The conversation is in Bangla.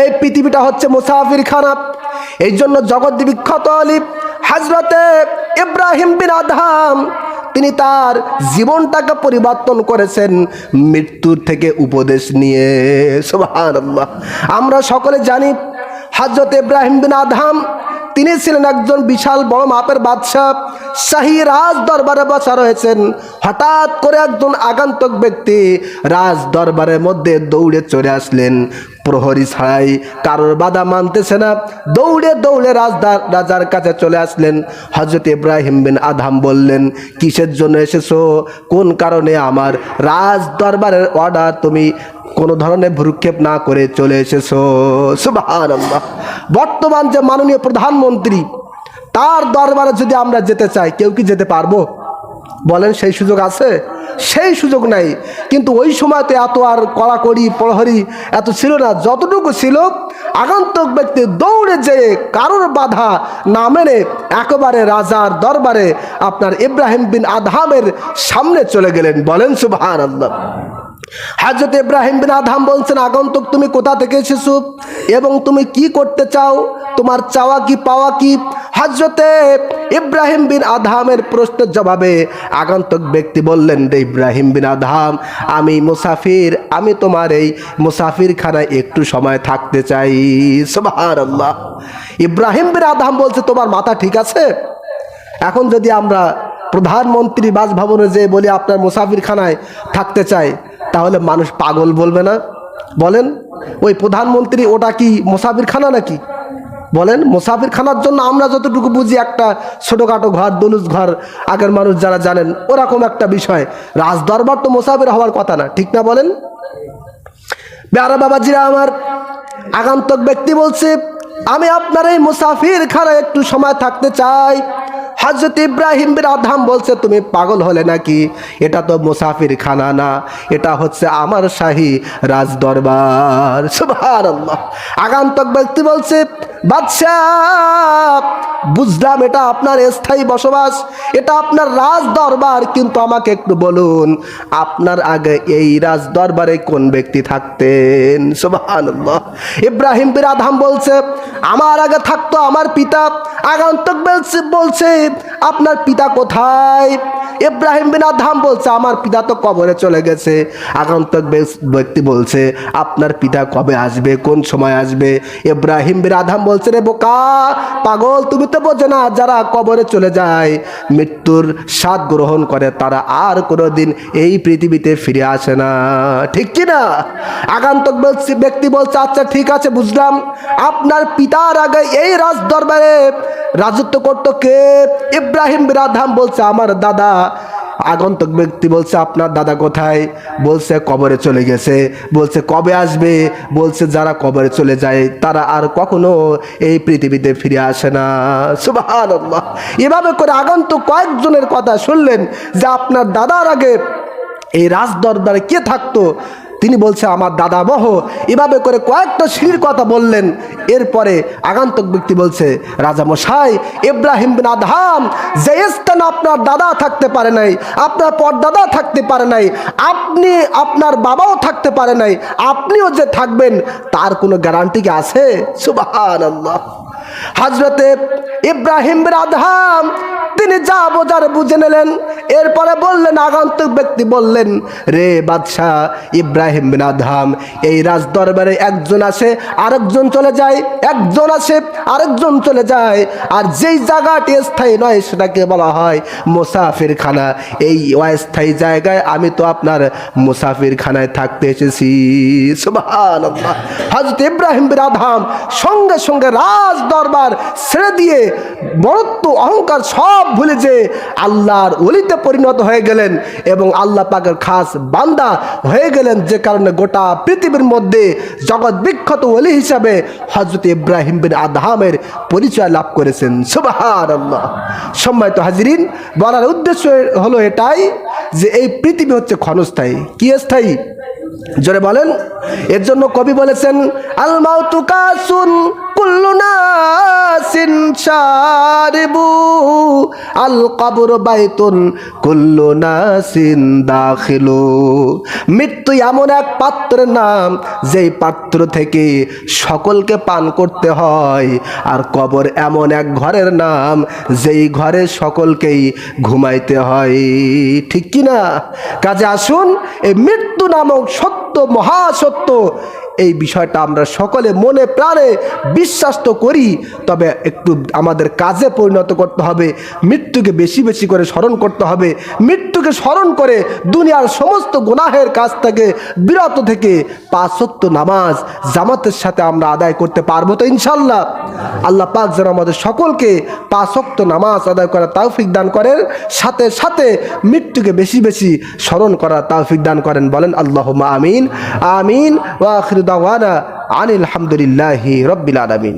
এই পৃথিবীটা হচ্ছে মুসাফির খানা এই জন্য জগৎ বিখ্যাত আলিফ হাজরতে ইব্রাহিম বিন আদহাম, তিনি তার জীবনটাকে পরিবর্তন করেছেন, মৃত্যুর থেকে উপদেশ নিয়ে। সুবহানাল্লাহ। আমরা সকলে জানি হজরত ইব্রাহিম বিন আদহাম তিনি ছিলেন একজন বিশাল বড় মাপের বাদশাহ। শাহী রাজ দরবারে বসা রয়েছেন। হঠাৎ করে একজন আগান্তক ব্যক্তি রাজ দরবারের মধ্যে দৌড়ে চলে আসলেন। প্রহরী ছাড়াই কারোর বাধা মানতেছে না। দৌড়ে দৌড়ে রাজদার রাজার কাছে চলে আসলেন। হজরত ইব্রাহিম বিন আধাম বললেন, কিসের জন্য এসেছ? কোন কারণে আমার রাজ দরবারের অর্ডার তুমি কোনো ধরনের ভ্রুক্ষেপ না করে চলে এসেছ? সুবহানাল্লাহ। বর্তমান যে মাননীয় প্রধানমন্ত্রী, তার দরবারে যদি আমরা যেতে চাই, কেউ কি যেতে পারব? বলেন, সেই সুযোগ আছে? সেই সুযোগ নাই। কিন্তু ওই সময়তে এত আর কড়াকড়ি, প্রহরী এত ছিল না। যতটুকু ছিল, আগন্তুক ব্যক্তি দৌড়ে যেয়ে কারোর বাধা না মেনে একেবারে রাজার দরবারে আপনার ইব্রাহিম বিন আদহামের সামনে চলে গেলেন। বলেন আল্লাহ হাজরত ইব্রাহিম বিন আধাম বলছেন, আগন্তুক তুমি কোথা থেকে এসেছ এবং তুমি কি করতে চাও? তোমার চাওয়া কি, পাওয়া কি? হজরতে ইব্রাহিম বিন আধামের প্রশ্নের জবাবে আগন্তুক ব্যক্তি বললেন, রে ইব্রাহিম বিন আধাম আমি মুসাফির, আমি তোমার এই মুসাফির খানায় একটু সময় থাকতে চাই। সুবহানাল্লাহ। ইব্রাহিম বিন আধাম বলছে, তোমার মাথা ঠিক আছে? এখন যদি আমরা প্রধানমন্ত্রী বাসভবনে যে বলি, আপনার মুসাফিরখানায় থাকতে চাই তাহলে মানুষ পাগল বলবে না? বলেন, ওই প্রধানমন্ত্রী ওটা কি মুসাফিরখানা নাকি? বলেন, মুসাফিরখানার জন্য আমরা যতটুকু বুঝি একটা ছোটোখাটো ঘর দলুস ঘর, আগের মানুষ যারা জানেন, ওরকম একটা বিষয়। রাজদরবার তো মোসাফির হওয়ার কথা না, ঠিক না বলেন? বেয়ারা বাবাজিরা আমার, আগন্তক ব্যক্তি বলছে, আমি আপনার এই মুসাফির খানা একটু সময় থাকতে চাই। হজরত ইব্রাহিম বিন আধাম বলছে, তুমি পাগল হলে নাকি? এটা তো মুসাফির খানা না। এটা হচ্ছে আমার শাহী রাজ দরবার আগান্তক ব্যক্তি বলছে, বাদশাহ বুঝলাম এটা আপনার স্থায়ী বসবাস, এটা আপনার রাজ দরবার কিন্তু আমাকে একটু বলুন, আপনার আগে এই রাজ দরবারে কোন ব্যক্তি থাকতেন? সুবাহান ইব্রাহিম বিরাধাম বলছে, আমার আগে থাকতো আমার পিতা। আগন্তক বলছে বলছে, আপনার পিতা কোথায়? ইব্রাহিম বিন আধাম বলছে, আমার পিতা তো কবরে চলে গেছে। আগন্তক ব্যক্তি বলছে, আপনার পিতা কবে আসবে? কোন সময় আসবে? ইব্রাহিম বিন আধাম বলছে, রে বোকা, পাগল, তুমি তো বোঝো না, যারা কবরে চলে যায়, মৃত্যুর স্বাদ গ্রহণ করে, তারা আর কোনোদিন এই পৃথিবীতে ফিরে আসে না। ঠিক কি না? আগান্তক ব্যক্তি বলছে আচ্ছা ঠিক আছে, বুঝলাম। আপনার পিতার আগে এই রাজ দরবারে রাজত্ব করতো কে? ইব্রাহিম বিরাধাম বলছে, আমার দাদা আগন্তক ব্যক্তি বলছে, আপনার দাদা কোথায়? বলছে, কবরে চলে গেছে। বলছে, কবে আসবে? বলছে, যারা কবরে চলে যায়, তারা আর কখনো এই পৃথিবীতে ফিরে আসে না। সুবাহ এভাবে করে আগন্তুক কয়েকজনের কথা শুনলেন যে, আপনার দাদার আগে এই রাজ দরবারে কে থাকতো? তিনি বলছে, আমার দাদা বহ এভাবে করে কয়েকটা সিঁড়ির কথা বললেন। এরপরে আগান্তক ব্যক্তি বলছে, রাজা মশাই, ইব্রাহিম বিন আদহাম, যে স্থানে আপনার দাদা থাকতে পারে নাই, আপনার পরদাদা থাকতে পারে নাই, আপনি আপনার বাবাও থাকতে পারে নাই, আপনিও যে থাকবেন, তার কোনো গ্যারান্টি কি আছে? সুবহানাল্লাহ। হাজরতে ইব্রাহিম বিন তিনি যা বোঝার বুঝে নিলেন। এরপরে বললেন, আগন্তুক ব্যক্তি বললেন, রে বাদশাহ ইব্রাহিম বিন আদহাম, এই রাজ দরবারে একজন আসে আরেকজন চলে যায়, একজন আসে আরেকজন চলে যায়, আর যেই জায়গাটি স্থায়ী নয় সেটাকে বলা হয় মুসাফির খানা এই অস্থায়ী জায়গায় আমি তো আপনার মুসাফির খানায় থাকতে এসেছি। সুবহানাল্লাহ। হযরত ইব্রাহিম বিন আদহাম সঙ্গে সঙ্গে রাজ দরবার ছেড়ে দিয়ে বড়ত্ব অহংকার সব ভুলে যে আল্লাহর অলিতে পরিণত হয়ে গেলেন এবং আল্লাহ পাকের খাস বান্দা হয়ে গেলেন, যে কারণে গোটা পৃথিবীর মধ্যে জগৎ বিখ্যাত অলি হিসাবে হজরত ইব্রাহিম বিন আদহামের পরিচয় লাভ করেছেন। সুবাহান আল্লাহ সম্মানিত হাজিরিন, বলার উদ্দেশ্য হলো এটাই যে এই পৃথিবী হচ্ছে ক্ষণস্থায়ী। কি স্থায়ী? জোরে বলেন। এর জন্য কবি বলেছেন আল মাউতু নাসিন শারিবু আল কবর বাইতুন কুল্লু নাসিন দাখিলু। মৃত্যু এমন এক পাত্রের নাম, যেই পাত্র থেকে সকলকে পান করতে হয়। আর কবর এমন এক ঘরের নাম, যেই ঘরে সকলকেই ঘুমাইতে হয়। ঠিক কি না কাজে আসুন, এই মৃত্যু নামক সত্য, মহাসত্য এই বিষয়টা আমরা সকলে মনে প্রাণে বিশ্বাস তো করি, তবে একটু আমাদের কাজে পরিণত করতে হবে, মৃত্যুকে বেশি বেশি করে স্মরণ করতে হবে, মৃত্যুকে স্মরণ করে দুনিয়ার সমস্ত গুনাহের কাছ থেকে, বিরত থেকে পাঁচত্ব নামাজ জামাতের সাথে আমরা আদায় করতে পারব তো ইনশাল্লাহ। আল্লাহ পাক যেন আমাদের সকলকে পাঁচক্ত নামাজ আদায় করার তৌফিক দান করেন, সাথে সাথে মৃত্যুকে বেশি বেশি স্মরণ করার তৌফিক দান করেন, বলেন আল্লাহ আমিন আমিন, ওয়া আখির দাওয়ানা আনিল হামদুলিল্লাহি রব্বিল আলামিন।